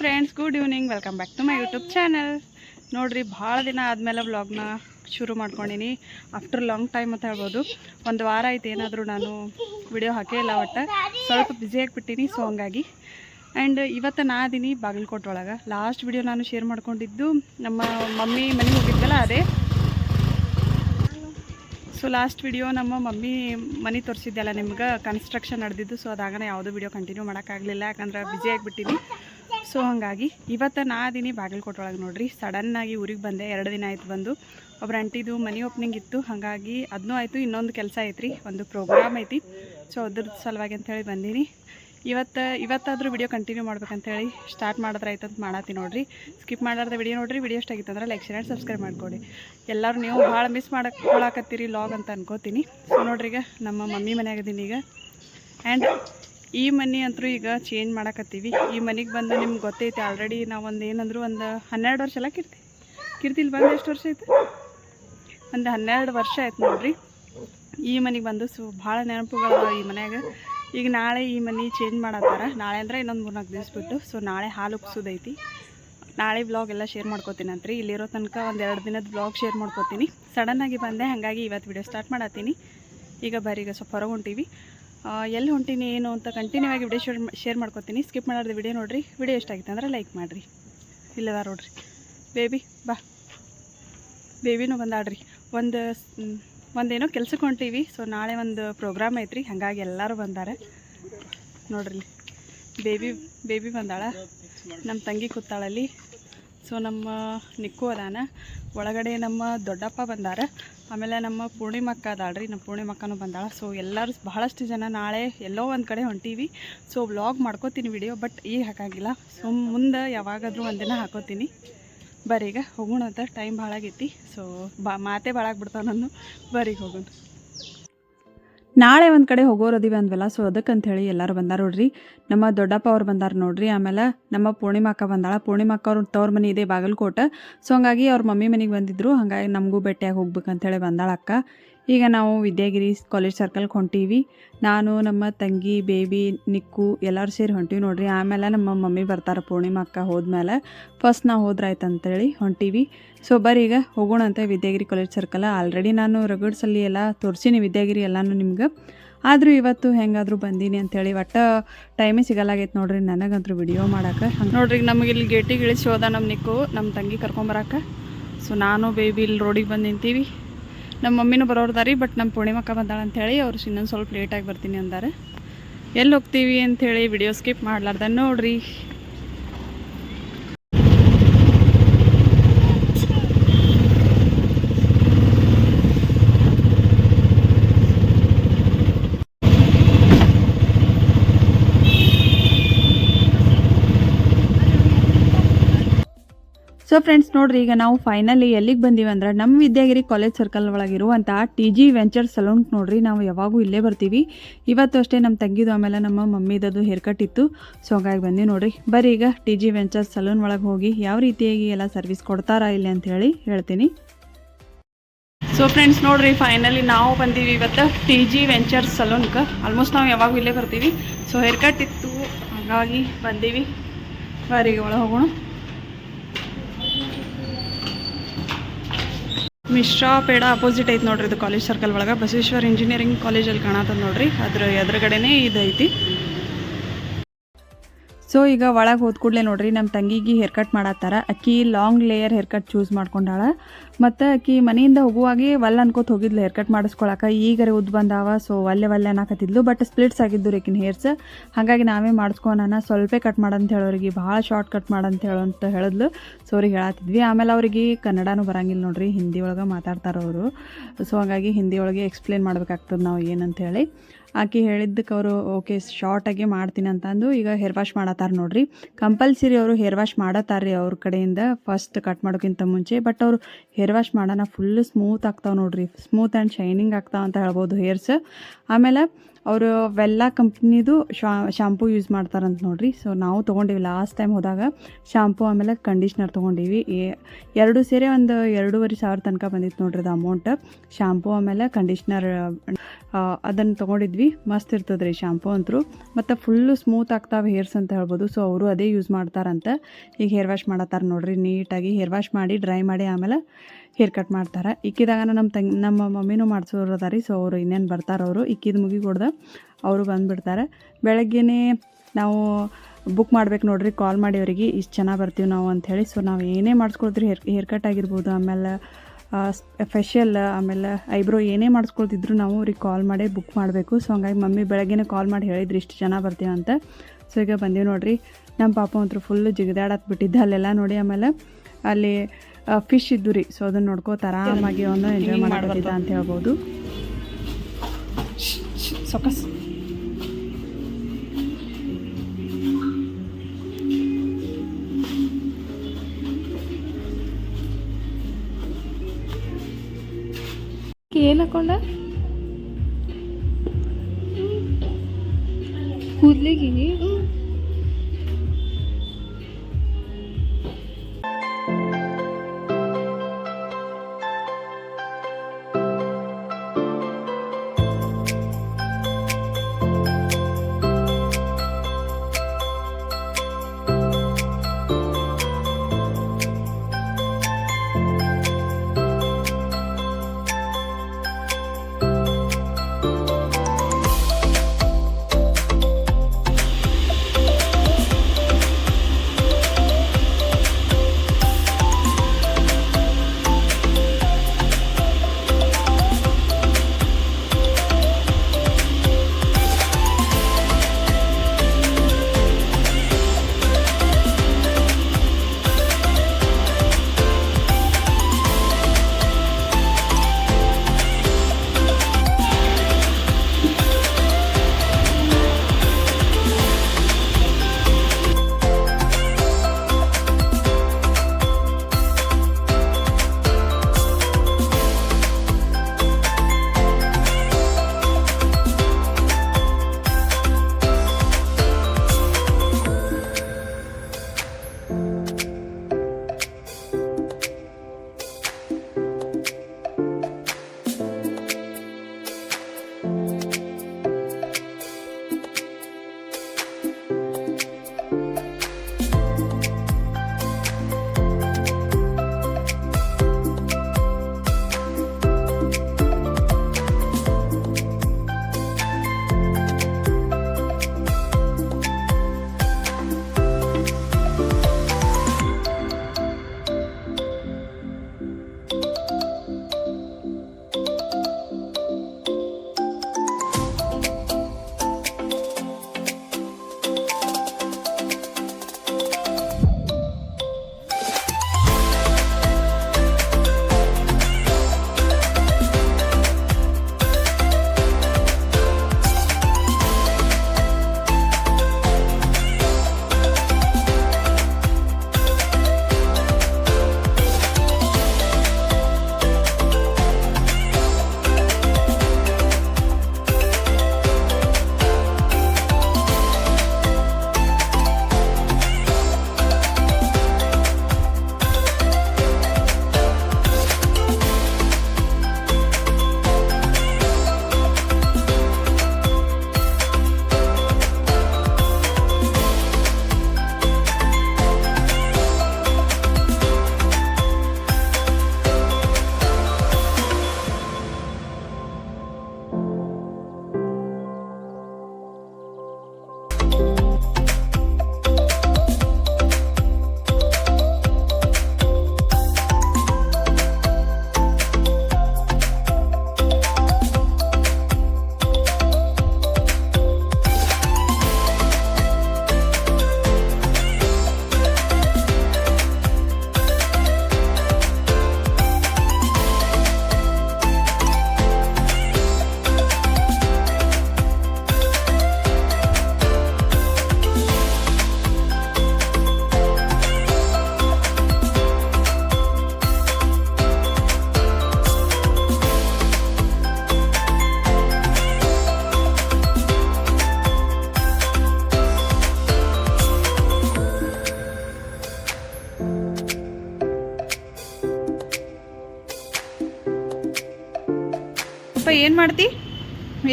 Friends good evening welcome back to my YouTube channel ನೋಡ್ರಿ, ಭಾಳ ದಿನ ಆದಮೇಲೆ ವ್ಲಾಗ್ನ ಶುರು ಮಾಡ್ಕೊಂಡಿನಿ. ಆಫ್ಟರ್ ಲಾಂಗ್ ಟೈಮ್ ಅಂತ ಹೇಳ್ಬೋದು. ಒಂದು ವಾರ ಆಯ್ತು, ಏನಾದರೂ ನಾನು ವಿಡಿಯೋ ಹಾಕೇ ಇಲ್ಲ ಒಟ್ಟು. ಸ್ವಲ್ಪ ಬ್ಯುಸಿ ಆಗಿಬಿಟ್ಟಿನಿ ಸೊ ಹಂಗಾಗಿ. ಆ್ಯಂಡ್ ಇವತ್ತು ನಾ ಅದೀನಿ ಬಾಗಲಕೋಟೆ ಒಳಗೆ. ಲಾಸ್ಟ್ ವಿಡಿಯೋ ನಾನು ಶೇರ್ ಮಾಡ್ಕೊಂಡಿದ್ದು ನಮ್ಮ ಮಮ್ಮಿ ಮನೆಗೆ ಹೋಗಿದ್ದಲ್ಲ ಅದೇ. ಸೊ ಲಾಸ್ಟ್ ವಿಡಿಯೋ ನಮ್ಮ ಮಮ್ಮಿ ಮನೆ ತೋರಿಸಿದ್ದೆಲ್ಲ ನಿಮ್ಗೆ ಕನ್ಸ್ಟ್ರಕ್ಷನ್ ನಡೆದಿದ್ದು ಸೊ ಅದಾಗ ಯಾವುದೂ ವಿಡಿಯೋ ಕಂಟಿನ್ಯೂ ಮಾಡೋಕ್ಕಾಗಲಿಲ್ಲ ಯಾಕಂದ್ರೆ ಬ್ಯುಸಿ ಆಗಿಬಿಟ್ಟಿನಿ. ಸೊ ಹಾಗಾಗಿ ಇವತ್ತು ನಾ ಅದೀನಿ ಬಾಗಲಕೋಟೆ ಒಳಗೆ ನೋಡ್ರಿ ಸಡನ್ನಾಗಿ ಊರಿಗೆ ಬಂದೆ, ಎರಡು ದಿನ ಆಯ್ತು ಬಂದು. ಒಬ್ರು ಅಂಟಿದು ಮನಿ ಓಪನಿಂಗ್ ಇತ್ತು. ಹಾಗಾಗಿ ಅದನ್ನೂ ಆಯಿತು, ಇನ್ನೊಂದು ಕೆಲಸ ಐತ್ರಿ. ಒಂದು ಪ್ರೋಗ್ರಾಮ್ ಐತಿ. ಸೊ ಅದ್ರ ಸಲುವಾಗಿ ಅಂಥೇಳಿ ಬಂದೀನಿ. ಇವತ್ತು, ಇವತ್ತಾದರೂ ವಿಡಿಯೋ ಕಂಟಿನ್ಯೂ ಮಾಡ್ಬೇಕಂತೇಳಿ ಸ್ಟಾರ್ಟ್ ಮಾಡಿದ್ರೆ ಆಯ್ತು ಅಂತ ಮಾಡತ್ತೀನಿ ನೋಡ್ರಿ. ಸ್ಕಿಪ್ ಮಾಡಾರ್ದ ವಿಡಿಯೋ ನೋಡ್ರಿ. ವಿಡಿಯೋ ಇಷ್ಟ ಆಗಿತ್ತು ಅಂದ್ರೆ ಲೈಕ್ ಶೇರ್ ಸಬ್ಸ್ಕ್ರೈಬ್ ಮಾಡ್ಕೊಡಿ. ಎಲ್ಲರೂ ನೀವು ಭಾಳ ಮಿಸ್ ಮಾಡಕ್ಕೊಳಕತ್ತೀರಿ ಲಾಗ್ ಅಂತ ಅನ್ಕೋತೀನಿ. ಸೊ ನೋಡ್ರಿ ಈಗ ನಮ್ಮ ಮಮ್ಮಿ ಮನೆಯಾಗದೀನಿ ಈಗ. ಆ್ಯಂಡ್ ಈ ಮನೆ ಅಂತೂ ಈಗ ಚೇಂಜ್ ಮಾಡಕತ್ತೀವಿ. ಈ ಮನೆಗೆ ಬಂದು ನಿಮ್ಗೆ ಗೊತ್ತೈತಿ ಆಲ್ರೆಡಿ ನಾವು ಒಂದು ಏನಂದ್ರು ಒಂದು ಹನ್ನೆರಡು ವರ್ಷ ಎಲ್ಲ ಕಿರ್ತಿ? ಕಿರ್ತಿಲ್ ಬಂದು ಎಷ್ಟು ವರ್ಷ ಆಯ್ತು ಒಂದು ಹನ್ನೆರಡು ವರ್ಷ ಆಯ್ತು ನೋಡ್ರಿ. ಈ ಮನೆಗೆ ಬಂದು ಸೊ ಭಾಳ ನೆನಪುಗಳು ಈ ಮನೆಯಾಗ. ಈಗ ನಾಳೆ ಈ ಮನೆ ಚೇಂಜ್ ಮಾಡತ್ತಾರ. ನಾಳೆ ಅಂದರೆ ಇನ್ನೊಂದು ಮೂರ್ನಾಲ್ಕು ದಿವಸ ಬಿಟ್ಟು. ಸೊ ನಾಳೆ ಹಾಲು ಉಪ್ಸೋದೈತಿ. ನಾಳೆ ಬ್ಲಾಗ್ ಎಲ್ಲ ಶೇರ್ ಮಾಡ್ಕೋತೀನಿ ರೀ ಇಲ್ಲಿರೋ ತನಕ ಒಂದು ಎರಡು ದಿನದ ಬ್ಲಾಗ್ ಶೇರ್ ಮಾಡ್ಕೋತೀನಿ. ಸಡನ್ನಾಗಿ ಬಂದೆ ಹಾಗಾಗಿ ಇವತ್ತು ವಿಡಿಯೋ ಸ್ಟಾರ್ಟ್ ಮಾಡತ್ತೀನಿ ಈಗ ಬರೀ ಈಗ ಸ್ವಲ್ಪ ಹೊರಗೆ ಹೊಂಟೀವಿ. ಆ, ಎಲ್ಲಿ ಹೊಂಟೀನಿ, ಏನು ಅಂತ ಕಂಟಿನ್ಯೂ ಆಗಿ ವಿಡಿಯೋ ಶೇರ್ ಶೇರ್ ಮಾಡ್ಕೊತೀನಿ. ಸ್ಕಿಪ್ ಮಾಡೋದು ವಿಡಿಯೋ ನೋಡಿರಿ. ವಿಡಿಯೋ ಇಷ್ಟ ಅಂದರೆ ಲೈಕ್ ಮಾಡಿರಿ. ಇಲ್ಲದ ನೋಡ್ರಿ. ಬೇಬಿ ಬಾ. ಬೇಬಿನೂ ಬಂದಾಡ್ರಿ ಒಂದು ಒಂದೇನೋ ಕೆಲ್ಸಕ್ಕೆ ಹೊಂಟೀವಿ. ಸೊ ನಾಳೆ ಒಂದು ಪ್ರೋಗ್ರಾಮ್ ಐತ್ರಿ. ಹಾಗಾಗಿ ಎಲ್ಲರೂ ಬಂದಾರೆ. ನೋಡ್ರಿ ಬೇಬಿ ಬೇಬಿ ಬಂದಾಳ. ನಮ್ಮ ತಂಗಿ ಕೂತಾಳಲ್ಲಿ. ಸೊ ನಮ್ಮ ನಿಕ್ಕು ಅದಾನ. ಒಳಗಡೆ ನಮ್ಮ ದೊಡ್ಡಪ್ಪ ಬಂದಾರ. ಆಮೇಲೆ ನಮ್ಮ ಪೂರ್ಣಿಮಕ್ಕ ಅದಾಳ್ರಿ ನಮ್ಮ ಪೂರ್ಣಿಮಕ್ಕನೂ ಬಂದಾಳ. ಸೊ ಎಲ್ಲರೂ ಬಹಳಷ್ಟು ಜನ ನಾಳೆ ಎಲ್ಲೋ ಒಂದು ಕಡೆ ಹೊಂಟೀವಿ. ಸೊ ವ್ಲಾಗ್ ಮಾಡ್ಕೋತೀನಿ ವಿಡಿಯೋ, ಬಟ್ ಈಗ ಹಾಕಾಗಿಲ್ಲ. ಸೊ ಮುಂದೆ ಯಾವಾಗಾದರೂ ಒಂದಿನ ಹಾಕೋತೀನಿ. ಬರೀಗ ಹೋಗೋಣ ಅಂತ ಟೈಮ್ ಭಾಳ ಆಗೈತಿ ಸೊ ಬಾ, ಮಾತೇ ಭಾಳ ಆಗ್ಬಿಡ್ತಾವ ನಾನು ಬರೀಗ ಹೋಗೋಣ. ನಾಳೆ ಒಂದು ಕಡೆ ಹೋಗೋರು ಅದೀವಿ ಅಂದ್ವಲ್ಲ ಸೊ ಅದಕ್ಕಂತ ಹೇಳಿ ಎಲ್ಲರೂ ಬಂದಾರ ನೋಡ್ರಿ. ನಮ್ಮ ದೊಡ್ಡಪ್ಪ ಅವ್ರು ಬಂದಾರ ನೋಡ್ರಿ, ಆಮೇಲೆ ನಮ್ಮ ಪೂರ್ಣಿಮಕ್ಕ ಬಂದಾಳ. ಪೂರ್ಣಿಮಕ್ಕ ಅವ್ರ ತವ್ರ ಮನೆ ಇದೆ ಬಾಗಲಕೋಟೆ. ಸೊ ಹಂಗಾಗಿ ಅವ್ರ ಮಮ್ಮಿ ಮನೆಗೆ ಬಂದಿದ್ರು, ಹಾಗಾಗಿ ನಮಗೂ ಭೇಟಿಯಾಗಿ ಹೋಗ್ಬೇಕಂತೇಳಿ ಬಂದಾಳ ಅಕ್ಕ ಈಗ ನಾವು ವಿದ್ಯಾಗಿರಿ ಕಾಲೇಜ್ ಸರ್ಕಲ್ಗೆ ಹೊಂಟೀವಿ. ನಾನು, ನಮ್ಮ ತಂಗಿ ಬೇಬಿ ನಿಕ್ಕು ಎಲ್ಲರೂ ಸೇರಿ ಹೊಂಟೀವಿ ನೋಡ್ರಿ. ಆಮೇಲೆ ನಮ್ಮ ಮಮ್ಮಿ ಬರ್ತಾರೆ ಪೂರ್ಣಿಮಾ ಅಕ್ಕ ಹೋದ್ಮೇಲೆ. ಫಸ್ಟ್ ನಾವು ಹೋದ್ರಾಯ್ತು ಅಂತೇಳಿ ಹೊಂಟೀವಿ. ಸೊ ಬರ್ರಿ ಈಗ ಹೋಗೋಣ ಅಂತ ವಿದ್ಯಾಗಿರಿ ಕಾಲೇಜ್ ಸರ್ಕಲ್ ಆಲ್ರೆಡಿ ನಾನು ರಗಡ್ಸಲ್ಲಿ ಎಲ್ಲ ತೋರಿಸೀನಿ ವಿದ್ಯಾಗಿರಿ ಎಲ್ಲನೂ ನಿಮ್ಗೆ. ಆದರೂ ಇವತ್ತು ಹೆಂಗಾದರೂ ಬಂದೀನಿ ಅಂಥೇಳಿ ಒಟ್ಟು ಟೈಮೇ ಸಿಗಲ್ಲಾಗೈತೆ ನೋಡ್ರಿ ನನಗಂತೂ ವಿಡಿಯೋ ಮಾಡೋಕೆ. ಹಂಗೆ ನೋಡ್ರಿ ನಮಗೆ ಇಲ್ಲಿ ಗೇಟಿಗೆ ಇಳಿಸಿ ಹೋದ ನಮ್ಮ ನಿಕ್ಕು ನಮ್ಮ ತಂಗಿ ಕರ್ಕೊಂಬರಕ್ಕೆ ಸೊ ನಾನು ಬೇಬಿ ಇಲ್ಲಿ ರೋಡಿಗೆ ಬಂದು ನಿಂತೀವಿ. ನಮ್ಮ ಮಮ್ಮಿನೂ ಬರೋರ್ದಾರಿ ಬಟ್ ನಮ್ಮ ಪೂರ್ಣಿಮಕ್ಕ ಬಂದಾಳ ಅಂತೇಳಿ ಅವ್ರು ಇನ್ನೊಂದು ಸ್ವಲ್ಪ ಲೇಟಾಗಿ ಬರ್ತೀನಿ ಅಂದಾರೆ. ಎಲ್ಲಿ ಹೋಗ್ತೀವಿ ಅಂಥೇಳಿ ವಿಡಿಯೋ ಸ್ಕಿಪ್ ಮಾಡ್ಲಾರ್ದ. ನೋಡ್ರಿ. ಸೊ ಫ್ರೆಂಡ್ಸ್ ನೋಡ್ರಿ, ಈಗ ನಾವು ಫೈನಲಿ ಎಲ್ಲಿಗೆ ಬಂದೀವಿ ಅಂದ್ರೆ ನಮ್ಮ ವಿದ್ಯಾಗಿರಿ ಕಾಲೇಜ್ ಸರ್ಕಲ್ ಒಳಗಿರುವಂಥ ಟಿ ಜಿ ವೆಂಚರ್ ಸಲೂನ್ ನೋಡ್ರಿ, ನಾವು ಯಾವಾಗೂ ಇಲ್ಲೇ ಬರ್ತೀವಿ. ಇವತ್ತು ಅಷ್ಟೇ ನಮ್ಮ ತಂಗಿದು ಆಮೇಲೆ ನಮ್ಮ ಮಮ್ಮಿದದು ಹೇರ್ ಕಟ್ ಇತ್ತು. ಸೊ ಹಾಗಾಗಿ ಬಂದಿವಿ ನೋಡ್ರಿ. ಬರ್ರಿ, ಈಗ ಟಿ ಜಿ ವೆಂಚರ್ ಸಲೂನ್ ಒಳಗೆ ಹೋಗಿ ಯಾವ ರೀತಿಯಾಗಿ ಎಲ್ಲ ಸರ್ವಿಸ್ ಕೊಡ್ತಾರಾ ಇಲ್ಲಿ ಅಂತ ಹೇಳಿ ಹೇಳ್ತೀನಿ. ಸೊ ಫ್ರೆಂಡ್ಸ್ ನೋಡ್ರಿ ಫೈನಲಿ ನಾವು ಬಂದೀವಿ ಇವತ್ತು ಟಿ ಜಿ ವೆಂಚರ್ ಸಲೂನ್ಗೆ ಆಲ್ಮೋಸ್ಟ್ ನಾವು ಯಾವಾಗೂ ಇಲ್ಲೇ ಬರ್ತೀವಿ. ಸೊ ಹೇರ್ ಕಟ್ ಇತ್ತು, ಹಾಗಾಗಿ ಬಂದೀವಿ. ಬಾರಿಗೆ ಒಳಗೆ ಹೋಗೋಣ. ಮಿಶ್ರಾ ಪೇಡ ಅಪೋಸಿಟ್ ಐತೆ ನೋಡ್ರಿ ಇದು ಕಾಲೇಜ್ ಸರ್ಕಲ್ ಒಳಗೆ. ಬಸವೇಶ್ವರ ಇಂಜಿನಿಯರಿಂಗ್ ಕಾಲೇಜಲ್ಲಿ ಕಾಣತ್ತದ ನೋಡ್ರಿ. ಅದ್ರ ಎದುರುಗಡೆನೇ ಇದು ಐತಿ. ಸೊ ಈಗ ಒಳಗೆ ಹೋದ ಕೂಡಲೇ ನೋಡ್ರಿ ನಮ್ಮ ತಂಗಿಗೆ ಹೇರ್ ಕಟ್ ಮಾಡತ್ತಾರ. ಅಕ್ಕಿ long layer hair cut choose ಮಾಡ್ಕೊಂಡಾಳ. ಮತ್ತು ಅಕ್ಕಿ ಮನೆಯಿಂದ ಹೋಗುವಾಗೆ ಒಲ್ಲ ಅನ್ಕೋತ ಹೋಗಿದ್ಲು ಹೇರ್ ಕಟ್ ಮಾಡಿಸ್ಕೊಳಕ್ಕೆ ಈಗರೆ ಉದ್ದು ಬಂದಾವ ಸೊ ಒಲ್ಲೆ ಒಲ್ಲೆ ಅನ್ನಕತ್ತಿದ್ಲು ಬಟ್ ಸ್ಪ್ಲಿಟ್ಸ್ ಆಗಿದ್ದು ರೀಕಿನ ಹೇರ್ಸ್ ಹಾಗಾಗಿ ನಾವೇ ಮಾಡಿಸ್ಕೊಳಣ ಸ್ವಲ್ಪ ಕಟ್ ಮಾಡಂತ ಹೇಳೋರಿಗೆ ಭಾಳ ಶಾರ್ಟ್ ಕಟ್ ಮಾಡಂತ ಹೇಳೋ ಅಂತ ಹೇಳಿದ್ಲು. ಸೊ ಅವ್ರಿಗೆ ಹೇಳತ್ತಿದ್ವಿ ಆಮೇಲೆ ಅವರಿಗೆ ಕನ್ನಡನೂ ಬರಂಗಿಲ್ಲ ನೋಡ್ರಿ, ಹಿಂದಿ ಒಳಗೆ ಮಾತಾಡ್ತಾರೆ ಅವರು. ಸೊ ಹಾಗಾಗಿ ಹಿಂದಿ ಒಳಗೆ ಎಕ್ಸ್ಪ್ಲೇನ್ ಮಾಡ್ಬೇಕಾಗ್ತದೆ ನಾವು ಏನಂತ ಹೇಳಿ. ಆಕೆ ಹೇಳಿದ್ದಕ್ಕೆ ಅವರು, ಓಕೆ ಶಾರ್ಟಾಗಿ ಮಾಡ್ತೀನಿ ಅಂತಂದು ಈಗ ಹೇರ್ ವಾಶ್ ಮಾಡತ್ತಾರ ನೋಡ್ರಿ. ಕಂಪಲ್ಸರಿ ಅವರು ಹೇರ್ ವಾಶ್ ಮಾಡತ್ತಾರ ರೀ ಅವ್ರ ಕಡೆಯಿಂದ ಫಸ್ಟ್ ಕಟ್ ಮಾಡೋಕ್ಕಿಂತ ಮುಂಚೆ. ಬಟ್ ಅವರು ಹೇರ್ ವಾಶ್ ಮಾಡೋಣ ಫುಲ್ ಸ್ಮೂತ್ ಆಗ್ತಾವೆ ನೋಡ್ರಿ. ಸ್ಮೂತ್ ಆ್ಯಂಡ್ ಶೈನಿಂಗ್ ಆಗ್ತಾವ ಅಂತ ಹೇಳ್ಬೋದು ಹೇರ್ಸ್ ಆಮೇಲೆ ಅವರು ವೆಲ್ಲ ಕಂಪ್ನಿದು ಶಾಂಪೂ ಯೂಸ್ ಮಾಡ್ತಾರಂತ ನೋಡ್ರಿ. ಸೊ ನಾವು ತೊಗೊಂಡಿವಿ ಲಾಸ್ಟ್ ಟೈಮ್ ಹೋದಾಗ ಶಾಂಪೂ ಆಮೇಲೆ ಕಂಡೀಷ್ನರ್ ತೊಗೊಂಡಿವಿ. ಎರಡು ಸೇರಿ ಒಂದು ಎರಡೂವರೆ ಸಾವಿರ ತನಕ ಬಂದಿತ್ತು ನೋಡ್ರಿ ಅದು ಅಮೌಂಟ್ ಶಾಂಪೂ ಆಮೇಲೆ ಕಂಡೀಷ್ನರ್ ಅದನ್ನು ತೊಗೊಂಡಿದ್ವಿ. ಮಸ್ತ್ ಇರ್ತದೆ ರೀ ಶಾಂಪೂ ಅಂತೂ. ಮತ್ತು ಫುಲ್ಲು ಸ್ಮೂತ್ ಆಗ್ತಾವೆ ಹೇರ್ಸ್ ಅಂತ ಹೇಳ್ಬೋದು. ಸೊ ಅವರು ಅದೇ ಯೂಸ್ ಮಾಡ್ತಾರಂತ. ಈಗ ಹೇರ್ ವಾಶ್ ಮಾಡತ್ತಾರ ನೋಡ್ರಿ. ನೀಟಾಗಿ ಹೇರ್ ವಾಶ್ ಮಾಡಿ ಡ್ರೈ ಮಾಡಿ, ಆಮೇಲೆ ಹೇರ್ ಕಟ್ ಮಾಡ್ತಾರೆ. ಇಕ್ಕಿದಾಗ ನಮ್ಮ ತಂಗಿ, ನಮ್ಮ ಮಮ್ಮಿನೂ ಮಾಡಿಸೋರು ಅದಾರಿ ಸೊ ಅವರು ಇನ್ನೇನು ಬರ್ತಾರೆ ಅವರು. ಇಕ್ಕಿದ ಮುಗಿ ಕೊಡ್ದೆ ಅವರು ಬಂದುಬಿಡ್ತಾರೆ. ಬೆಳಗ್ಗೆನೇ ನಾವು ಬುಕ್ ಮಾಡ್ಬೇಕು ನೋಡ್ರಿ ಕಾಲ್ ಮಾಡಿ ಅವರಿಗೆ, ಇಷ್ಟು ಚೆನ್ನಾಗಿ ಬರ್ತೀವಿ ನಾವು ಅಂಥೇಳಿ ಸೊ ನಾವು ಏನೇ ಮಾಡಿಸ್ಕೊಳ್ತೀರಿ ಹೇರ್ ಹೇರ್ ಕಟ್ ಆಗಿರ್ಬೋದು, ಆಮೇಲೆ ಫೆಷಿಯಲ್ ಆಮೇಲೆ ಐಬ್ರೋ ಏನೇ ಮಾಡಿಸ್ಕೊಳ್ತಿದ್ರು ನಾವು ಅವ್ರಿಗೆ ಕಾಲ್ ಮಾಡಿ ಬುಕ್ ಮಾಡಬೇಕು. ಸೊ ಹಂಗಾಗಿ ಮಮ್ಮಿ ಬೆಳಗ್ಗೆನೇ ಕಾಲ್ ಮಾಡಿ ಹೇಳಿದ್ರು, ಇಷ್ಟು ಜನ ಬರ್ತೀವಿ ಅಂತ. ಸೊ ಈಗ ಬಂದೀವಿ ನೋಡ್ರಿ ನಮ್ಮ ಪಾಪ ಅಂತೂ ಫುಲ್ ಜಿಗಿದಾಡತ್ ಬಿಟ್ಟಿದ್ದ ಅಲ್ಲೆಲ್ಲ ನೋಡಿ ಆಮೇಲೆ. ಅಲ್ಲಿ ಫಿಶ್ ಇದ್ದು ರೀ. ಸೊ ಅದನ್ನ ನೋಡ್ಕೋತ ಆರಾಮಾಗಿ ಅವನು ಎಂಜಾಯ್ ಮಾಡಬೇಕಿದ್ದ ಅಂತ ಹೇಳ್ಬೋದು. ಸೊಕಸ್. ಏನು ಹಾಕೊಂಡ? ಕೂದ್ಲಿಗೆ?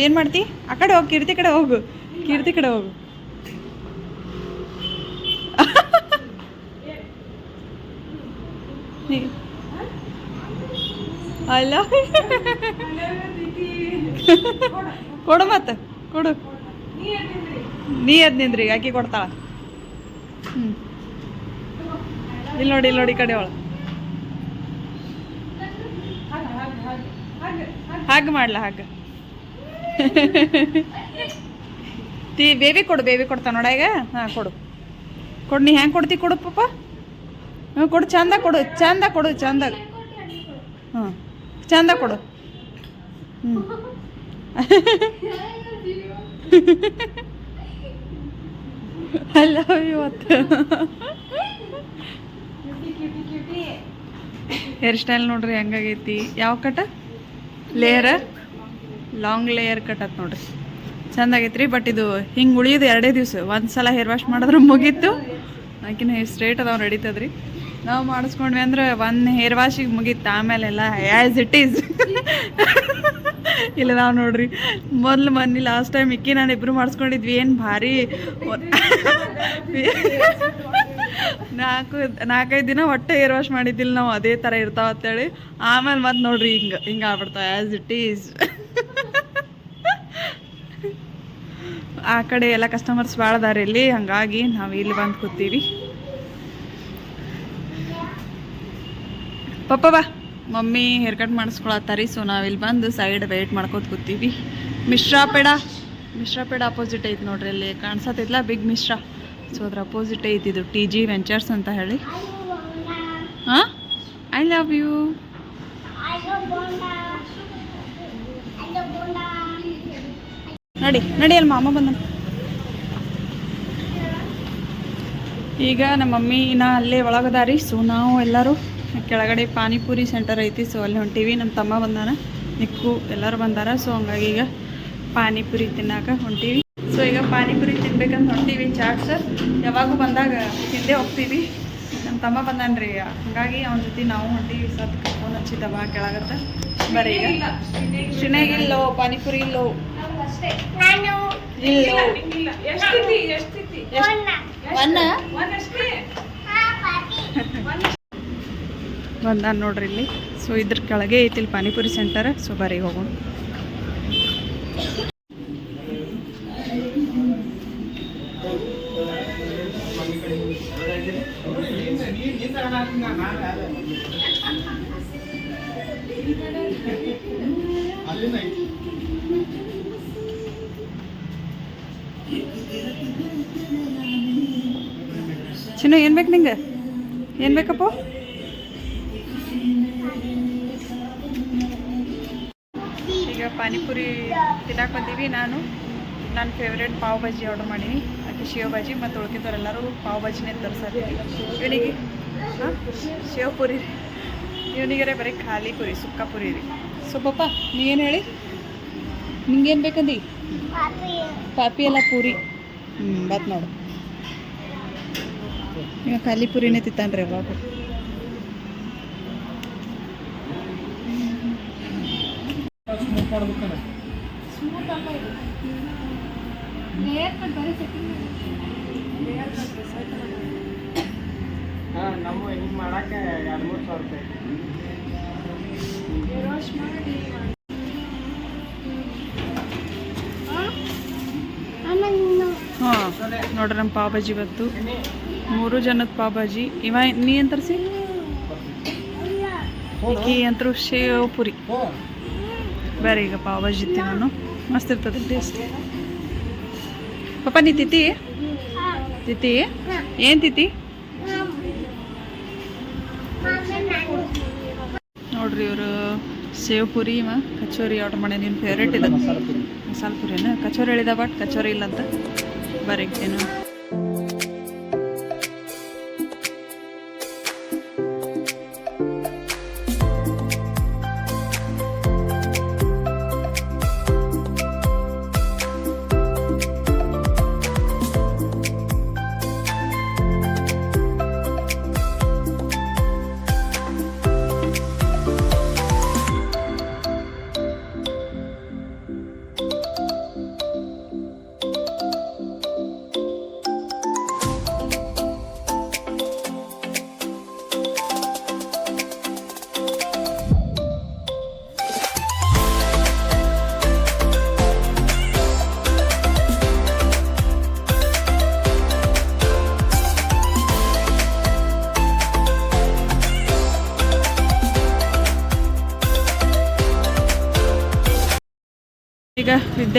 ಏನು ಮಾಡ್ತಿ ಆ ಕಡೆ ಹೋಗಿ ಕೀರ್ತಿ ಕಡೆ ಹೋಗು ಕೀರ್ತಿ ಕಡೆ ಹೋಗು ಅಲ್ಲ ಕೊಡು ಮತ್ತೆ ಕೊಡು ನೀ ಅದ್ ನಿಂದ್ರಿ ಆಕಿ ಕೊಡ್ತಾಳ ಹ್ಞೂ ಇಲ್ಲಿ ನೋಡಿ ಇಲ್ಲಿ ನೋಡಿ ಕಡೆ ಅವಳ ಹಾಗೆ ಮಾಡ್ಲಾ ಹಾಗೆ ತೀ, ಬೇಬಿ ಕೊಡು, ಬೇಬಿ ಕೊಡ್ತಾ ನೋಡ ಈಗ. ಹಾಂ, ಕೊಡು. ಕೊಡು, ನೀ ಹೆಂಗೆ ಕೊಡ್ತಿ ಕೊಡು ಪಾಪ? ಹ್ಞೂ ಕೊಡು, ಚಂದ ಕೊಡು ಚಂದ ಕೊಡು, ಚಂದ. ಹ್ಞೂ ಚಂದ ಕೊಡು. ಹ್ಞೂ ಅಲ್ಲ ಇವತ್ತು ಹೇರ್ ಸ್ಟೈಲ್ ನೋಡ್ರಿ, ಹೆಂಗಾಗೈತಿ. ಯಾವ ಕಟ? ಲೇಯರ್ ಲಾಂಗ್ ಲೇಯರ್ ಕಟ್ ಆತ್ ನೋಡ್ರಿ. ಚಂದ ಆಗೈತ್ರಿ ಬಟ್ ಇದು ಹಿಂಗೆ ಉಳಿಯೋದು ಎರಡೇ ದಿವಸ. ಒಂದು ಸಲ ಹೇರ್ ವಾಶ್ ಮಾಡಿದ್ರೆ ಮುಗೀತು. ಆಕಿನ ಹೇರ್ ಸ್ಟ್ರೇಟ್ ಅದಾವ, ನಡೀತದ್ರಿ. ನಾವು ಮಾಡಿಸ್ಕೊಂಡ್ವಿ ಅಂದ್ರೆ ಒಂದು ಹೇರ್ ವಾಶಿಗೆ ಮುಗೀತು. ಆಮೇಲೆಲ್ಲ ಆ್ಯಸ್ ಇಟ್ ಈಸ್ ಇಲ್ಲ ನಾವು ನೋಡ್ರಿ, ಮೊದ್ಲು ಮೊನ್ನೆ ಲಾಸ್ಟ್ ಟೈಮ್ ಇಕ್ಕಿ ನಾನು ಇಬ್ರು ಮಾಡಿಸ್ಕೊಂಡಿದ್ವಿ. ಏನು ಭಾರಿ. ನಾಲ್ಕು, ನಾಲ್ಕೈದು ದಿನ ಹೊಟ್ಟೆ ಏರ್ ವಾಶ್ ಮಾಡಿದ್ದಿಲ್ಲ ನಾವು, ಅದೇ ಥರ ಇರ್ತಾವ ಅಂತೇಳಿ. ಆಮೇಲೆ ಮತ್ತೆ ನೋಡ್ರಿ, ಹಿಂಗೆ ಹಿಂಗೆ ಆಗ್ಬಿಡ್ತಾವ ಆ್ಯಸ್ ಇಟ್ ಈಸ್ ಆ ಕಡೆ ಎಲ್ಲ ಕಸ್ಟಮರ್ಸ್ ಭಾಳ ಅದಾರ ಇಲ್ಲಿ, ಹಂಗಾಗಿ ನಾವು ಇಲ್ಲಿ ಬಂದು ಕೂತೀವಿ. ಪಪ್ಪ ಬಾ. ಮಮ್ಮಿ ಹೇರ್ ಕಟ್ ಮಾಡಿಸ್ಕೊಳತ್ತಾರಿ ಸೊ ನಾವಿಲ್ಲಿ ಬಂದು ಸೈಡ್ ವೆಯ್ಟ್ ಮಾಡ್ಕೋತ ಕೂತೀವಿ. ಮಿಶ್ರಾ ಪೇಡ ಮಿಶ್ರಾ ಪೇಡ ಅಪೋಸಿಟ್ ಐತಿ ನೋಡ್ರಿ ಅಲ್ಲಿ ಕಾಣಿಸತ್ತೈತ್ಲ ಬಿಗ್ ಮಿಶ್ರಾ. ಸೊ ಅದ್ರ ಅಪೋಸಿಟ್ ಐತಿ ಇದು ಟಿ ಜಿ ವೆಂಚರ್ಸ್ ಅಂತ ಹೇಳಿ. ಹಾಂ ಐ ಲವ್ ಯು ನಡಿ ನಡಿ ಅಲ್ಲಿ ಮಾಮ ಬಂದ. ಈಗ ನಮ್ಮ ಮಮ್ಮಿ ಇನ್ನ ಅಲ್ಲೇ ಒಳಗದಾರಿ ಸೊ ನಾವು ಎಲ್ಲರೂ ಕೆಳಗಡೆ ಪಾನಿಪುರಿ ಸೆಂಟರ್ ಐತಿ. ಸೊ ಅಲ್ಲಿ ಹೊಂಟಿವಿ. ನಮ್ಮ ತಮ್ಮ ಬಂದಾನ. ನಿಕ್ಕು ಎಲ್ಲರೂ ಬಂದಾರ. ಸೊ ಹಂಗಾಗಿ ಈಗ ಪಾನಿಪುರಿ ತಿನ್ನಾಕ ಹೊಂಟೀವಿ. ಸೊ ಈಗ ಪಾನಿಪುರಿ ತಿನ್ಬೇಕಂತ ಹೊಂಟೀವಿ ಚಾಟ್ಸ್ ಯಾವಾಗೂ ಬಂದಾಗ ತಿಂದೇ ಹೋಗ್ತೀವಿ. ನಮ್ಮ ತಮ್ಮ ಬಂದಾನ್ರಿ, ಹಂಗಾಗಿ ಅವನ ಜೊತೆ ನಾವು ಹೊಂಟೀವಿ. ಸತ್ ಫೋನ್ ಹಚ್ಚಿದ್ದವ ಕೆಳಗತ್ತ. ಬರೀ ಈಗ. ಶಿನಾಗಿಲ್ಲೋ ಪಾನಿಪುರಿ ಇಲ್ಲೋ? ಬಂದಾನ ನೋಡ್ರಿ ಇಲ್ಲಿ. ಸೊ ಇದ್ರ ಕೆಳಗೆ ಐತಿ ಇಲ್ಲಿ ಪಾನಿಪುರಿ ಸೆಂಟರ್ ಸೊ ಬರೀ ಹೋಗೋಣ. ಚಿನ್ನು, ಏನು ಬೇಕು ನಿಂಗೆ? ಏನು ಬೇಕಪ್ಪ? ಈಗ ಪಾನಿಪುರಿ ತಿನ್ನಕ್ಕೆ ಬಂದೀವಿ ನಾನು. ನನ್ನ ಫೇವ್ರೇಟ್ ಪಾವ್ ಭಾಜಿ ಆರ್ಡರ್ ಮಾಡೀನಿ. ಅದಕ್ಕೆ ಶೇವ್ ಭಾಜಿ ಮತ್ತು ಉಳ್ಕಿದವರೆಲ್ಲರೂ ಪಾವ್ ಭಾಜಿನೇ ತರಿಸ್ತಾರೆ ಇವನಿಗೆ, ಹಾಂ? ಶೇವ್ ಪುರಿ. ರೀ ಇವನಿಗೆ ಬರೀ ಖಾಲಿ ಪುರಿ ಸುಕ್ಕ ಪುರಿ ರೀ. ಸೊ ಪಪ್ಪ ನೀ ಏನು ಹೇಳಿ? ನಿಂಗೇನು ಬೇಕಂದಿ? ಪಾಪಿ ಎಲ್ಲ ಪೂರಿ. ಹ್ಞೂ ಬತ್ ನೋಡು. ಈಗ ಖಾಲಿ ಪುರಿನೇ ತಿತ್ತಾನ್ರಿ ಅವಾಗ. ನಮ್ಮ ಹಿಂಗೆ ಮಾಡಕ್ಕೆ ಎರಡು ಮೂರು ಸಾವಿರ ರೂಪಾಯಿ. ಹಾಂ? ನೋಡ್ರಿ ನಮ್ಮ ಪಾವ್ ಭಾಜಿ ಬಂತು ಮೂರು ಜನದ ಪಾವ್ ಭಾಜಿ ಇವ ನೀ ಅಂತರ್ಸಿ ಅಂತರು ಈಕಿ ಅಂತರೂ ಶೇವ್ ಪುರಿ. ಬೇರೆ ಈಗ ಪಾವ್ ತಿನ್ನು ನಾನು. ಮಸ್ತ್ ಇರ್ತದೆ ಟೇಸ್ಟ್ ಪಪ್ಪ ನೀ ತಿತಿ ತಿತಿ ಏನು ತಿತಿ ನೋಡ್ರಿ ಇವರು ಸೇವ್ ಪುರಿ ಇವ ಕಚೋರಿ ಆರ್ಡರ್ ಮಾಡಿ ನಿನ್ನ ಫೇವ್ರೇಟ್ ಇದೆ. ಮಸಾಲೆ ಪುರಿ. ಮಸಾಲೆ ಪುರಿನ? ಕಚೋರಿ ಹೇಳಿದ ಬಟ್ ಕಚೋರಿ ಇಲ್ಲ ಅಂತ ಬರೀ ಈಗ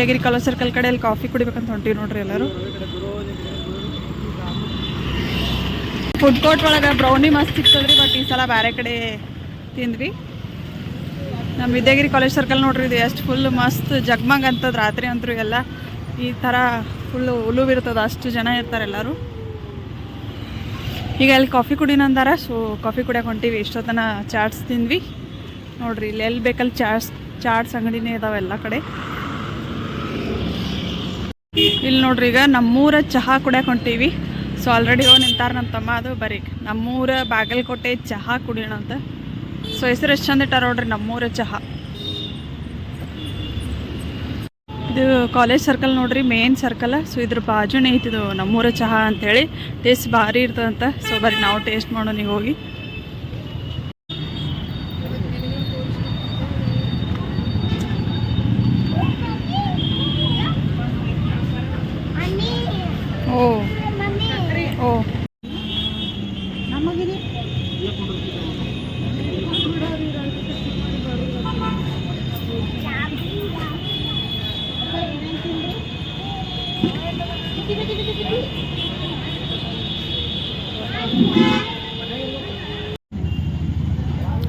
ವಿದ್ಯಾಗಿರಿ ಕಾಲೇಜ್ ಸರ್ಕಲ್ ಕಡೆ ಅಲ್ಲಿ ಕಾಫಿ ಕುಡಿಬೇಕಂತ ಹೊಂಟಿವಿ ನೋಡ್ರಿ ಎಲ್ಲರೂ. ಫುಡ್ ಕೋರ್ಟ್ ಒಳಗೆ ಬ್ರೌನಿ ಮಸ್ತ್ ಸಿಕ್ತದ್ರಿ ಬಟ್ ಈ ಸಲ ಬೇರೆ ಕಡೆ ತಿಂದ್ವಿ. ನಮ್ಮ ವಿದ್ಯಾಗಿರಿ ಕಾಲೇಜ್ ಸರ್ಕಲ್ ನೋಡ್ರಿ, ಇದು ಎಷ್ಟು ಫುಲ್ ಮಸ್ತ್ ಜಗ್ಮಗ್ ಅಂತದ ರಾತ್ರಿ ಅಂತೂ ಎಲ್ಲ ಈ ಥರ ಫುಲ್ಲು ಉಲುವಿರ್ತದೆ ಅಷ್ಟು ಜನ ಇರ್ತಾರೆ ಎಲ್ಲರೂ. ಈಗ ಅಲ್ಲಿ ಕಾಫಿ ಕುಡಿನಂದಾರ ಸೊ ಕಾಫಿ ಕುಡಿಯಕ್ಕೆ ಹೊಂಟೀವಿ. ಇಷ್ಟೊತ್ತನ ಚಾಟ್ಸ್ ತಿಂದ್ವಿ. ನೋಡ್ರಿ, ಇಲ್ಲಿ ಎಲ್ಲಿ ಬೇಕಲ್ಲಿ ಚಾಟ್ಸ್ ಚಾಟ್ಸ್ ಅಂಗಡಿನೇ ಇದಾವೆ ಎಲ್ಲ ಕಡೆ. ಇಲ್ಲಿ ನೋಡ್ರಿ ಈಗ ನಮ್ಮೂರ ಚಹಾ ಕುಡಿಯಕ್ಕೆ ಹೊಂಟೀವಿ. ಸೊ ಆಲ್ರೆಡಿ ಹೋಗಿ ನಿಂತಾರ ನಮ್ಮ ತಮ್ಮ ಅದು ಬರೀ. ನಮ್ಮೂರ ಬಾಗಲಕೋಟೆ ಚಹಾ ಕುಡಿಯೋಣ ಅಂತ. ಸೊ ಹೆಸರು ಎಷ್ಟು ಚಂದ ಇಟ್ಟಾರ ನೋಡ್ರಿ ನಮ್ಮೂರ ಚಹಾ. ಇದು ಕಾಲೇಜ್ ಸರ್ಕಲ್ ನೋಡ್ರಿ ಮೇನ್ ಸರ್ಕಲ್ ಸೊ ಇದ್ರ ಬಾಜುನೇ ಐತಿದು ನಮ್ಮೂರ ಚಹಾ ಅಂತೇಳಿ. ಟೇಸ್ಟ್ ಭಾರಿ ಇರ್ತದಂತ. ಸೊ ಬರೀ ನಾವು ಟೇಸ್ಟ್ ಮಾಡೋಣ ಹೋಗಿ. ಓ ಓ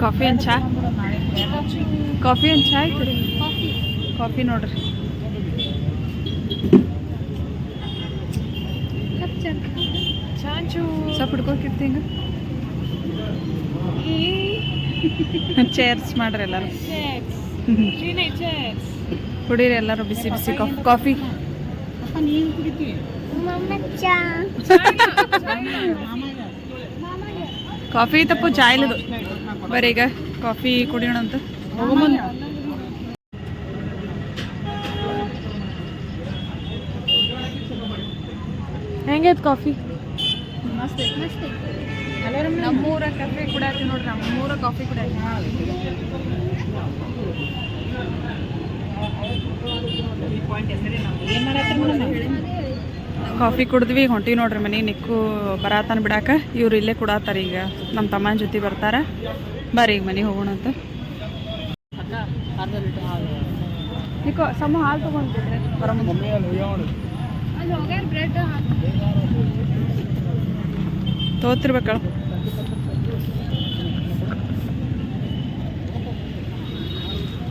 ಕಾಫಿ ಅಂಡ್ ಚಾ ಕಾಫಿ ಅಂಡ್ ಚಾ ಆಯ್ತು ರೀ ಕಾಫಿ ನೋಡ್ರಿ ಹಿಂಗ ಚೇರ್ಸ್ ಮಾಡ್ರಿ ಎಲ್ಲರೂ. ಕುಡೀರಿ ಎಲ್ಲರೂ ಬಿಸಿ ಬಿಸಿ ಕಾಫಿ ಕಾಫಿ. ಕಾಫಿ ತಪ್ಪು ಚಾ ಇಲ್ಲದು ಬರೀ ಈಗ ಕಾಫಿ ಕುಡಿಯೋಣ ಅಂತ. ಹೆಂಗೈತ್ ಕಾಫಿ? ನಮ್ಮೂರ ಕಾಫಿ ಕುಡಿಯತ್ತೀವಿ ನೋಡ್ರಿ ನಮ್ಮೂರ ಕಾಫಿ ಕುಡಿಯ ಕಾಫಿ ಕುಡಿದ್ವಿ ಹೊಂಟಿ ನೋಡ್ರಿ ಮನೆ. ನಿಕ್ಕು ಬರಾತನ ಬಿಡಾಕ. ಇವ್ರು ಇಲ್ಲೇ ಕುಡಾತಾರ ಈಗ. ನಮ್ಮ ತಮ್ಮನ ಜೊತೆ ಬರ್ತಾರ. ಬರ್ರಿ ಈಗ ಮನೆಗೆ ಹೋಗೋಣ ಅಂತ. ನಿಕ್ಕೋ ಸಮ ಹಾಲು ತಗೊಂಡ್ರೆ ಬರೋ. ತೋತಿರ್ಬೇಕಳ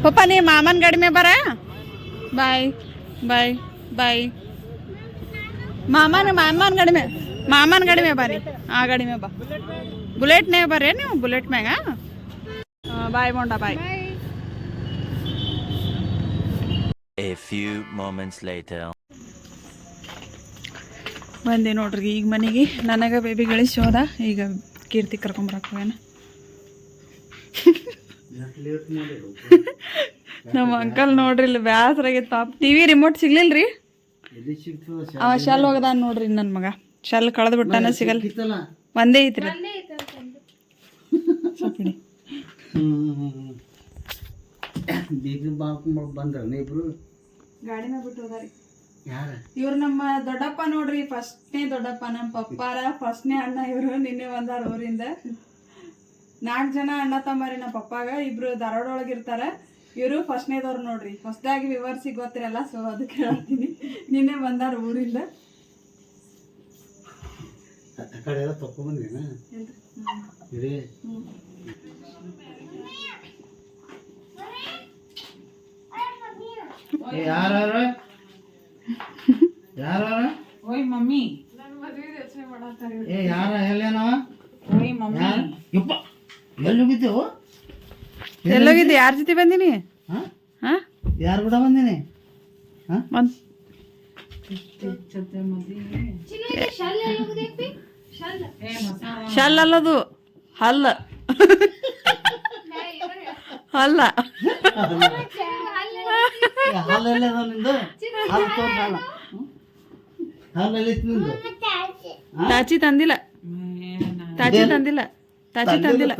ಪಪ್ಪ ನೀ ಮಾಮನ ಗಾಡಿ ಮೇ ಬರ ಬಾಯ್ ಬಾಯ್ ಬಾಯ್ ಮಾಮನ ಮಾಮನ ಗಾಡಿ ಮೇ ಮಾಮನ ಗಾಡಿ ಮೇ ಬರ್ರಿ ಆ ಗಾಡಿ ಮೇ ಬಾ ಬುಲೆಟ್ನೇ ಬರ್ರಿ ನೀವು ಬುಲೆಟ್ ಮ್ಯಾಗ ಬಾಯ್ ಮೊಂಡ ಬಾಯ್ A few moments later. ಬಂದೆ ನೋಡ್ರಿ ಈಗ ಮನೆಗೆ. ನನಗೆ ಬೇಬಿ ಗಳಿಸಿ ಹೋದ ಈಗ ಕೀರ್ತಿ ಕರ್ಕೊಂಬರಾಕೇನ ನಮ್ಮ ಅಂಕಲ್ ನೋಡ್ರಿ ಇಲ್ಲಿ ಬ್ಯಾಸ್ರಾಗೆ ಪಾಪ. ಟಿ ವಿ ರಿಮೋಟ್ ಸಿಗ್ಲಿಲ್ರಿ? ಅವ ಶಲ್ ಹೋಗದಾನ ನೋಡ್ರಿ ನನ್ನ ಮಗ. ಶಲ್ ಕಳೆದು ಬಿಟ್ಟಾನ ಸಿಗಲ್. ಒಂದೇ ಐತ್ರಿ. ಬಂದ್ರ ಇಬ್ರು? ಗಾಡಿನ ಬಿಟ್ಟು ಹೋದಾರಿ. ಇವ್ರು ನಮ್ಮ ದೊಡ್ಡಪ್ಪ ನೋಡ್ರಿ ಫಸ್ಟ್ನೇ ದೊಡ್ಡಪ್ಪ ನಮ್ಮ ಪಪ್ಪಾರ ಫಸ್ಟ್ನೇ ಅಣ್ಣ ಇವರು ನಿನ್ನೆ ಬಂದಾರ ಊರಿಂದ. ನಾಲ್ಕು ಜನ ಅಣ್ಣ ತಮ್ಮರಿ ನಮ್ಮ ಪಪ್ಪಾಗ ಇಬ್ರು ಧಾರವಾಡ ಒಳಗೆ ಇರ್ತಾರ. ಇವರು ಫಸ್ಟ್ನೇದವ್ರು ನೋಡ್ರಿ. ಹೊಸದಾಗಿ ವಿವರಿಸಿ ಗೊತ್ತಿರಲ್ಲ ಸೊ ಅದಕ್ಕೆ ಹೇಳ್ತೀನಿ. ನಿನ್ನೆ ಬಂದಾರ ಊರಿಂದ. ಯಾರ ಓಯ್ ಮಮ್ಮಿ ಏ ಯಾರ ಎಲ್ಲೇನೋ ಯಾರ? ಯಪ್ಪ ಎಲ್ಲಿ ಹೋಗಿದ್ದೆವು ಎಲ್ಲೋಗಿದ್ದೆ? ಯಾರ ಜೊತೆ ಬಂದೀನಿ? ಹಾ? ಹಾ? ಯಾರು ಕೂಡ ಬಂದೀನಿ? ಹಾ? ಹಲ್ಲ ಶಲ್ ಅಲ್ಲದು. ಹಲ್ಲ. ಹಲ್ಲ. ಏ, ಹಾಲು ಹಲ್ಲ ಅದಾವ ನಿಂದು? ಹಾಲು ತೋರ್ಸ ಹಾಲ ಹಾಲು ಎಲ್ಲಿ ಐತಿ ನಿಂದು? ತಾಚಿ ತಂದಿಲ್ಲ. ತಾಚಿ ತಂದಿಲ್ಲ. ತಾಚಿ ತಂದಿಲ್ಲ?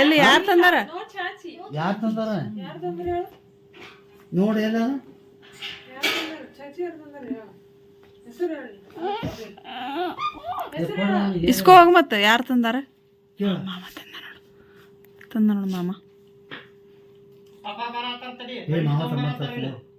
ಎಲ್ಲಿ ಯಾರು ತಂದಾರ? ಯಾರು ತಂದಾರ? ನೋಡಿ ಎಲ್ಲ. ಇಸ್ಕೋ ಹೋಗ ಮತ್ತ ಯಾರು ತಂದಾರ? ಮಾಮ ತಂದ ನೋಡು. ತಂದ ನೋಡು ಮಾಮ. ಏ ಮಾವ ಸಂಬಂಧ ಸೊ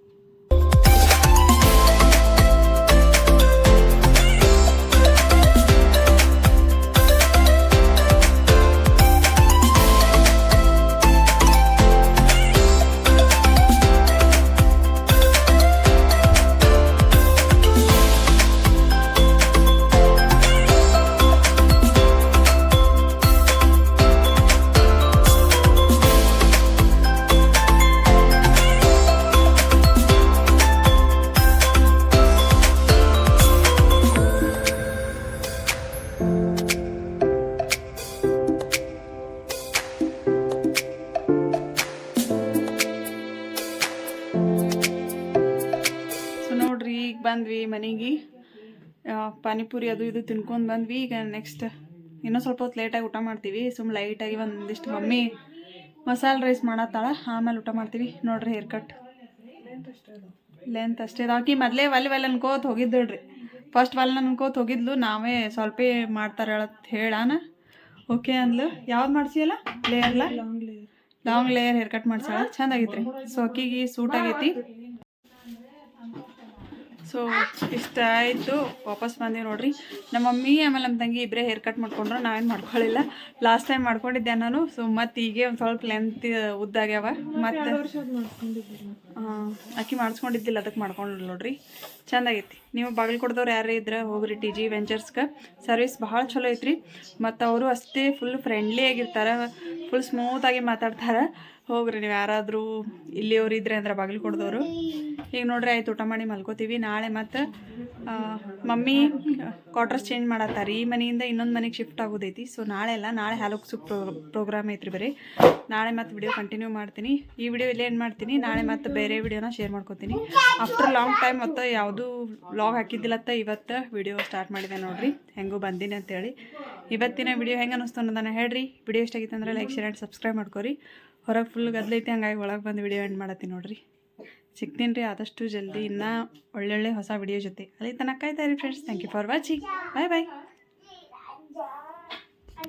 ಪಾನಿಪುರಿ ಅದು ಇದು ತಿನ್ಕೊಂಡು ಬಂದ್ವಿ. ಈಗ ನೆಕ್ಸ್ಟ್ ಇನ್ನೂ ಸ್ವಲ್ಪ ಹೊತ್ತು ಲೇಟಾಗಿ ಊಟ ಮಾಡ್ತೀವಿ. ಸುಮ್ಮ ಲೈಟಾಗಿ ಒಂದಿಷ್ಟು ಮಮ್ಮಿ ಮಸಾಲೆ ರೈಸ್ ಮಾಡತ್ತಾಳ. ಆಮೇಲೆ ಊಟ ಮಾಡ್ತೀವಿ. ನೋಡ್ರಿ ಹೇರ್ ಕಟ್ ಲೆಂತ್ ಅಷ್ಟೇ. ಆಕಿ ಮೊದಲೇ ಒಲೆ ಒಲೆ ಅನ್ಕೋತ ಹೋಗಿದ್ದಳ್ರಿ. ಫಸ್ಟ್ ಒಲೆ ಅನ್ಕೋತ ಹೋಗಿದ್ಲು. ನಾವೇ ಸ್ವಲ್ಪ ಮಾಡ್ತಾರೆ ಹೇಳಾನ. ಓಕೆ ಅಂದ್ಲು. ಯಾವ್ದು ಮಾಡ್ಸಿಯಲ್ಲ? ಲೇಯರ್ಲ ಲಾಂಗ್ ಲೇಯರ್ ಹೇರ್ ಕಟ್ ಮಾಡ್ಸಾಳ ಚಂದ ಆಗೈತ್ರಿ. ಸೊ ಅಕ್ಕಿಗೆ ಸೂಟ್ ಆಗೈತಿ. ಸೊ ಇಷ್ಟ ಆಯಿತು. ವಾಪಸ್ ಬಂದೀವಿ ನೋಡ್ರಿ. ನಮ್ಮ ಮಮ್ಮಿ ಆಮೇಲೆ ನಮ್ಮ ತಂಗಿ ಇಬ್ಬರೇ ಹೇರ್ ಕಟ್ ಮಾಡ್ಕೊಂಡ್ರು. ನಾವೇನು ಮಾಡ್ಕೊಳ್ಳಿಲ್ಲ ಲಾಸ್ಟ್ ಟೈಮ್ ಮಾಡ್ಕೊಂಡಿದ್ದೆ ನಾನು. ಸೊ ಮತ್ತು ಹೀಗೆ ಒಂದು ಸ್ವಲ್ಪ ಲೆಂತ್ ಉದ್ದಾಗ್ಯಾವ ಮತ್ತು ಅಕ್ಕಿ ಮಾಡಿಸ್ಕೊಂಡಿದ್ದಿಲ್ಲ ಅದಕ್ಕೆ ಮಾಡ್ಕೊಂಡ್ರು ನೋಡ್ರಿ. ಚಂದಾಗೈತಿ ನೀವು ಬಾಗಲ್ಕೊಡ್ದವ್ರು ಯಾರೇ ಇದ್ರೆ ಹೋಗ್ರಿ ಟಿ ಜಿ ವೆಂಚರ್ಸ್ಗೆ ಸರ್ವಿಸ್ ಭಾಳ ಚಲೋ ಐತ್ರಿ. ಮತ್ತು ಅವರು ಅಷ್ಟೇ ಫುಲ್ ಫ್ರೆಂಡ್ಲಿ ಆಗಿರ್ತಾರೆ ಫುಲ್ ಸ್ಮೂತಾಗಿ ಮಾತಾಡ್ತಾರೆ. ಹೋಗ್ರಿ ನೀವು ಯಾರಾದರೂ ಇಲ್ಲಿಯವ್ರು ಇದ್ರೆ ಅಂದ್ರೆ ಬಾಗಿಲು ಕೊಡ್ದವರು ಈಗ ನೋಡ್ರಿ, ಆಯ್ತು ಊಟ ಮಾಡಿ ಮಲ್ಕೋತೀವಿ. ನಾಳೆ ಮತ್ತು ಮಮ್ಮಿ ಕ್ವಾರ್ಟರ್ಸ್ ಚೇಂಜ್ ಮಾಡತ್ತಾರೆ. ಈ ಮನೆಯಿಂದ ಇನ್ನೊಂದು ಮನೆಗೆ ಶಿಫ್ಟ್ ಆಗೋದೈತಿ. ಸೊ ನಾಳೆ ಎಲ್ಲ ನಾಳೆ ಹಾಲೋಕ್ಸು ಪ್ರೋ ಪ್ರೋಗ್ರಾಮ್ ಐತ್ರಿ ಬರೀ. ನಾಳೆ ಮತ್ತೆ ವಿಡಿಯೋ ಕಂಟಿನ್ಯೂ ಮಾಡ್ತೀನಿ. ಈ ವಿಡಿಯೋ ಇಲ್ಲೇ ಏನು ಮಾಡ್ತೀನಿ. ನಾಳೆ ಮತ್ತೆ ಬೇರೆ ವಿಡಿಯೋನ ಶೇರ್ ಮಾಡ್ಕೋತೀನಿ. ಆಫ್ಟರ್ ಲಾಂಗ್ ಟೈಮ್ ಮತ್ತು ಯಾವುದೂ ವ್ಲಾಗ್ ಹಾಕಿದ್ದಿಲ್ಲತ್ತ ಇವತ್ತು? ವಿಡಿಯೋ ಸ್ಟಾರ್ಟ್ ಮಾಡಿದೆ ನೋಡ್ರಿ. ಹೆಂಗೂ ಬಂದಿನಿ ಅಂತೇಳಿ. ಇವತ್ತಿನ ವಿಡಿಯೋ ಹೆಂಗೆ ಅನ್ನಿಸ್ತು ಅನ್ನೋದನ್ನು ಹೇಳ್ರಿ. ವಿಡಿಯೋ ಇಷ್ಟ ಅಂದ್ರೆ ಲೈಕ್ ಶೇರ್ ಆ್ಯಂಡ್ ಸಬ್ಸ್ಕ್ರೈಬ್ ಮಾಡ್ಕೊರಿ. ಹೊರಗೆ ಫುಲ್ ಗದ್ಲೈತಿ, ಹಂಗಾಗಿ ಒಳಗೆ ಬಂದು ವಿಡಿಯೋ ಎಂಡ್ ಮಾಡತ್ತೀನಿ ನೋಡ್ರಿ. ಸಿಗ್ತೀನಿ ರೀ ಆದಷ್ಟು ಜಲ್ದಿ. ಇನ್ನೂ ಒಳ್ಳೊಳ್ಳೆ ಹೊಸ ವಿಡಿಯೋ ಜೊತೆ. ಅಲ್ಲಿ ತನಕ ಕಾಯ್ತಾ ರೀ friends thank you for watching bye bye